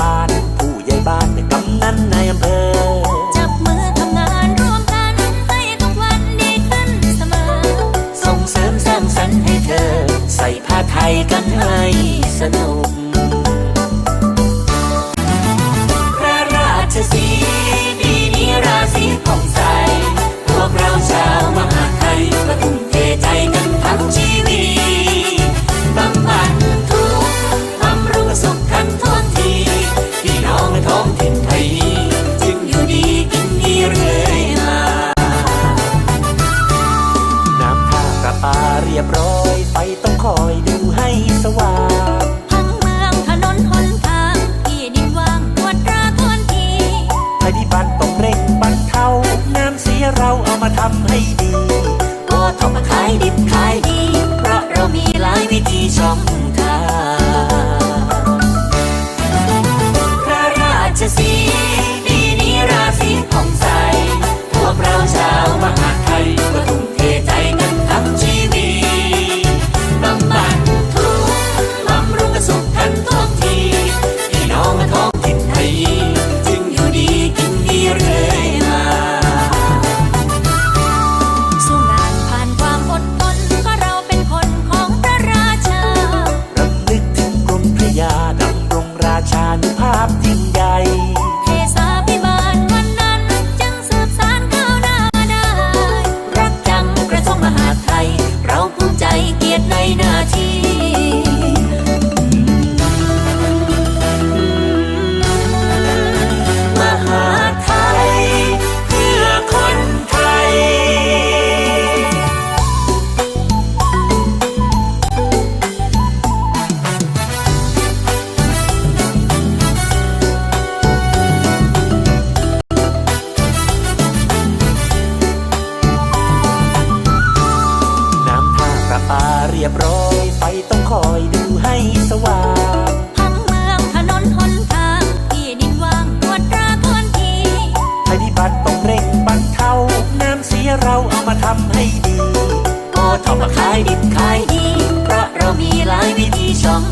บาล ผู้ใหญ่บ้านกำนันในอำเภอ จับมือทำงานร่วมกันให้ทุวันดีขึ้นเสมอ ส่งเสริมสร้างสรรค์ให้เธอ ใส่ผ้าไทยกันให้ ยบร้อย ไฟต้องคอยดูให้สว่างทั้งเมืองถนนหนทางที่ดินว่างตวจราทวนทีภัยพิบัติต้องเร่งบรรเทาน้ำเสียเราเอามาทำให้ดี เราเอามาทำให้ดี ก็ทำมาขายดิบขายดี เพราะเรามีหลายวิธีช่อง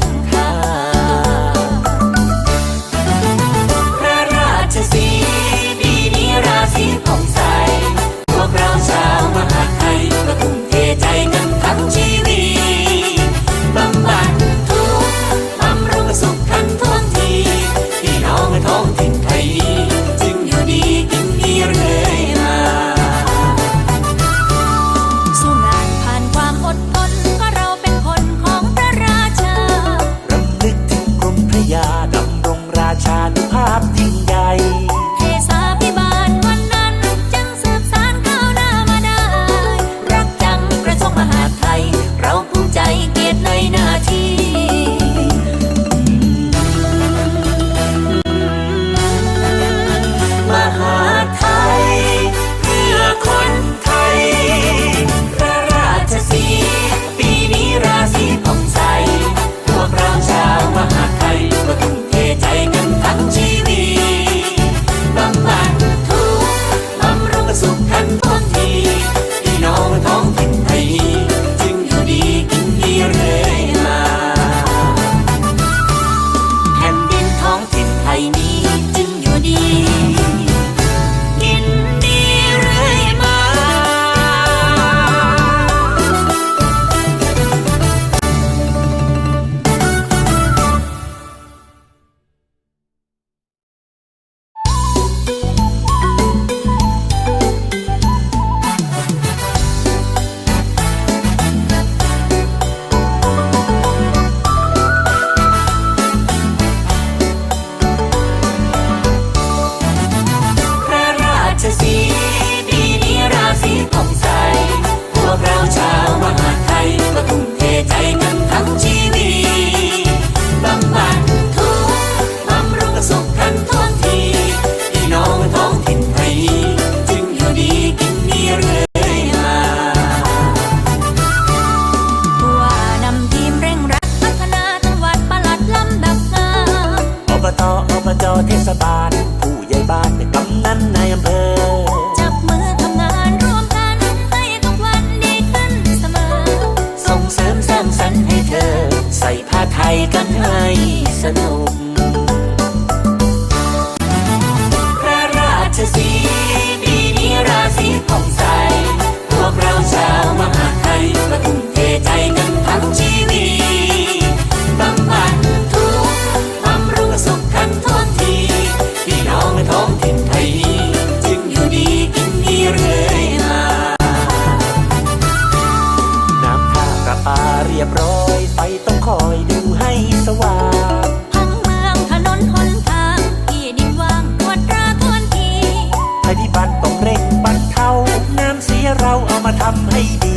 เราเอามาทำให้ดี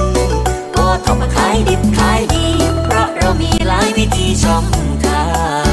ก็ทำมาขายดิบขายดี เพราะเรามีหลายวิธีช่องทาง